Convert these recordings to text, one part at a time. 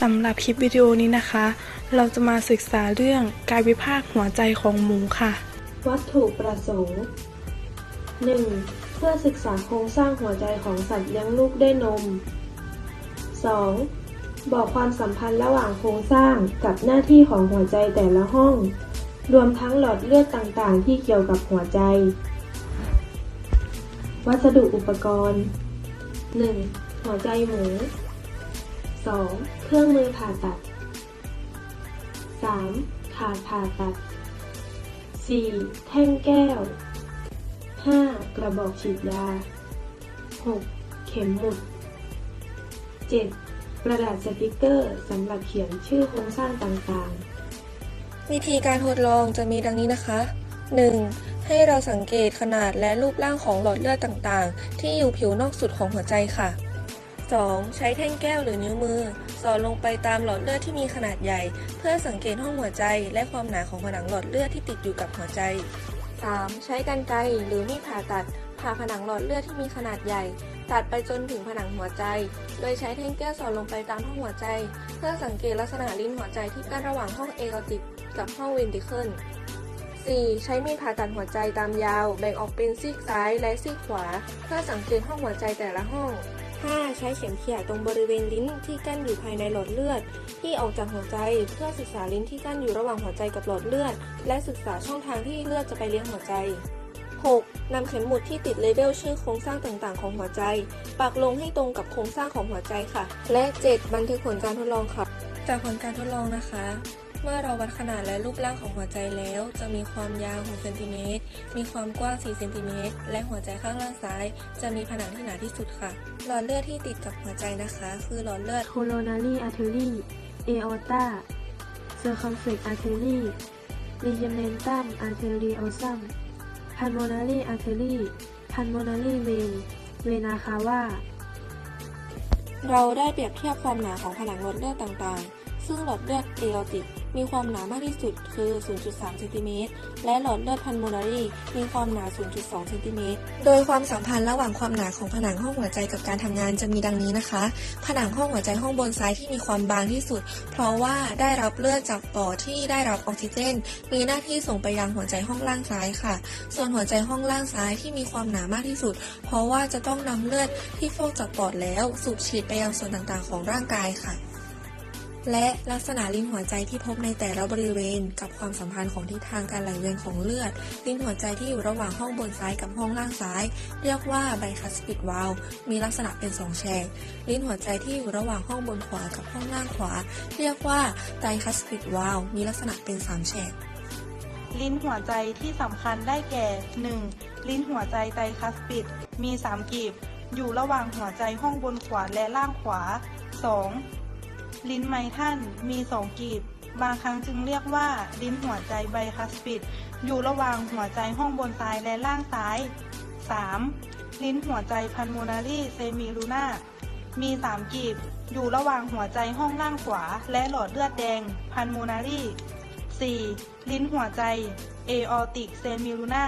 สำหรับคลิปวิดีโอนี้นะคะ เราจะมาศึกษาเรื่องการวิพากหัวใจของหมูค่ะ วัตถุประสงค์ 1. เพื่อศึกษาโครงสร้างหัวใจของสัตว์เลี้ยงลูกด้วยนม 2. บอกความสัมพันธ์ระหว่างโครงสร้างกับหน้าที่ของหัวใจแต่ละห้อง รวมทั้งหลอดเลือดต่างๆ ที่เกี่ยวกับหัวใจ วัสดุอุปกรณ์ 1. หัวใจหมู 2. เครื่องมือผ่าตัด 3. ถาผ่าตัด 4. แท่งแก้ว 5. กระบอกฉีดยา 6. เข็มหมุด 7. กระดาษสติกเกอร์สำหรับเขียนชื่อโครงสร้างต่างๆ วิธีการทดลองจะมีดังนี้นะคะ 1. ให้เราสังเกตขนาดและรูปร่างของหลอดเลือดต่างๆ ที่อยู่ผิวนอกสุดของหัวใจค่ะ 2. ใช้แท่งแก้วหรือนิ้วมือ สอดลงไปตามหลอดเลือดที่มีขนาดใหญ่ เพื่อสังเกตห้องหัวใจ และความหนาของผนังหลอดเลือดที่ติดอยู่กับหัวใจ 3. ใช้กรรไกรหรือมีดผ่าตัดผ่าผนังหลอดเลือดที่มีขนาดใหญ่ ตัดไปจนถึงผนังหัวใจ โดยใช้แท่งแก้วสอดลงไปตามห้องหัวใจ เพื่อสังเกตลักษณะลิ้นหัวใจที่กั้นระหว่างห้องเอโรติกกับห้องเวนติเคิล 4. ใช้มีดผ่าตัดหัวใจตามยาว แบ่งออกเป็นซีกซ้ายและซีกขวา เพื่อสังเกตห้องหัวใจแต่ละห้อง 5. ใช้เข็มเขี่ยตรงบริเวณลิ้นที่กั้นอยู่ภายในหลอดเลือด ที่ออกจากหัวใจเพื่อศึกษาลิ้นที่กั้นอยู่ระหว่างหัวใจกับหลอดเลือด และศึกษาช่องทางที่เลือดจะไปเลี้ยงหัวใจ 6. นำเข็มหมุดที่ติดเลเบลชื่อโครงสร้างต่างๆ ของหัวใจ ปักลงให้ตรงกับโครงสร้างของหัวใจค่ะ และ 7. บันทึกผลการทดลองค่ะ จากผลการทดลองนะคะ เมื่อเราวัดขนาดและรูปร่างของหัวใจแล้ว จะมีความยาว6เซนติเมตร มีความกว้าง4เซนติเมตร และหัวใจข้างล่างซ้าย จะมีผนังที่หนาที่สุดค่ะ หลอดเลือดที่ติดกับหัวใจนะคะ คือหลอดเลือด coronary artery aorta circumflex artery ligamentum arteriosum pulmonary artery pulmonary vein vena cava เราได้เปรียบเทียบความหนาของผนังหลอดเลือดต่างๆ ซึ่งหลอดเลือดเอโรติกมีความหนามากที่สุดคือ 0.3 เซนติเมตร และหลอดเลือดพันโมนารีมีความหนา 0.2 เซนติเมตร โดยความสัมพันธ์ระหว่างความหนาของผนังห้องหัวใจกับการทำงานจะมีดังนี้นะคะ ผนังห้องหัวใจห้องบนซ้ายที่มีความบางที่สุด เพราะว่าได้รับเลือดจากปอดที่ได้รับออกซิเจน มีหน้าที่ส่งไปยังหัวใจห้องล่างซ้ายค่ะ ส่วนหัวใจห้องล่างซ้ายที่มีความหนามากที่สุด เพราะว่าจะต้องนำเลือดที่ฟอกจากปอดแล้วสูบฉีดไปยังส่วนต่างๆ ของร่างกายค่ะ และลักษณะลิ้นหัวใจที่พบในแต่ละบริเวณ กับความสัมพันธ์ของทิศทางการไหลเวียนของเลือดลิ้นหัวใจที่อยู่ระหว่างห้องบนซ้ายกับห้องล่างซ้าย เรียกว่าไบคัสปิดวาลมีลักษณะเป็นสองแฉกลิ้นหัวใจที่อยู่ระหว่างห้องบนขวากับห้องล่างขวา เรียกว่าไตคัสปิดวาลมีลักษณะเป็นสามแฉกลิ้นหัวใจที่สำคัญได้แก่ 1. ลิ้นหัวใจไตคัสปิด มี 3กีบ อยู่ระหว่างหัวใจห้องบนขวาและล่างขวา 2. ลิ้นไมทันมี2กีบบางครั้งจึงเรียกว่า ลิ้นหัวใจไบคัสปิด อยู่ระหว่างหัวใจห้องบนซ้ายและล่างซ้าย 3. ลิ้นหัวใจพันโมนารีเซมิลูนามี3กีบ อยู่ระหว่างหัวใจห้องล่างขวา และหลอดเลือดแดงพันโมนารี 4. ลิ้นหัวใจเอออติกเซมิลูนา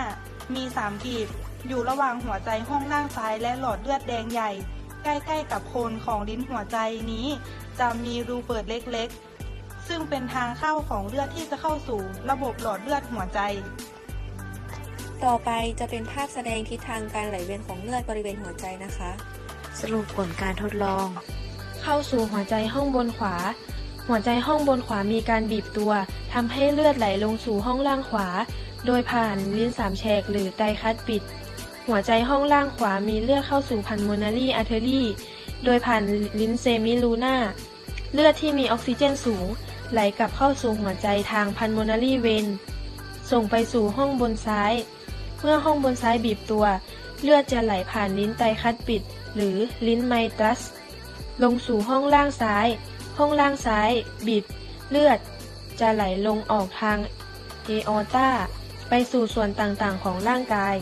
มี3กีบ อยู่ระหว่างหัวใจห้องล่างซ้ายและหลอดเลือดแดงใหญ่ ใกล้ๆกับโคนของลิ้นหัวใจนี้ จะมีรูเปิดเล็กๆ ซึ่งเป็นทางเข้าของเลือดที่จะเข้าสู่ระบบหลอดเลือดหัวใจ ต่อไปจะเป็นภาพแสดงทิศทางการไหลเวียนของเลือดบริเวณหัวใจนะคะ สรุปผลการทดลอง เข้าสู่หัวใจห้องบนขวา หัวใจห้องบนขวามีการบีบตัวทำให้เลือดไหลลงสู่ห้องล่างขวา โดยผ่านลิ้นสามแฉกหรือไตรคัดปิด หัวใจห้องล่างขวามีเลือดเข้าสู่พันโมนารีอาร์เทอรี่ โดยผ่านลิ้นเซมิลูน่า เลือดที่มีออกซิเจนสูง ไหลกลับเข้าสู่หัวใจทางพันโมนารีเวนส่งไปสู่ห้องบนซ้าย เมื่อห้องบนซ้ายบีบตัว เลือดจะไหลผ่านลิ้นไตคัดปิด หรือลิ้นไมตรัส ลงสู่ห้องล่างซ้าย ห้องล่างซ้ายบีบ เลือดจะไหลลงออกทางเอออตาไปสู่ส่วนต่างๆของร่างกาย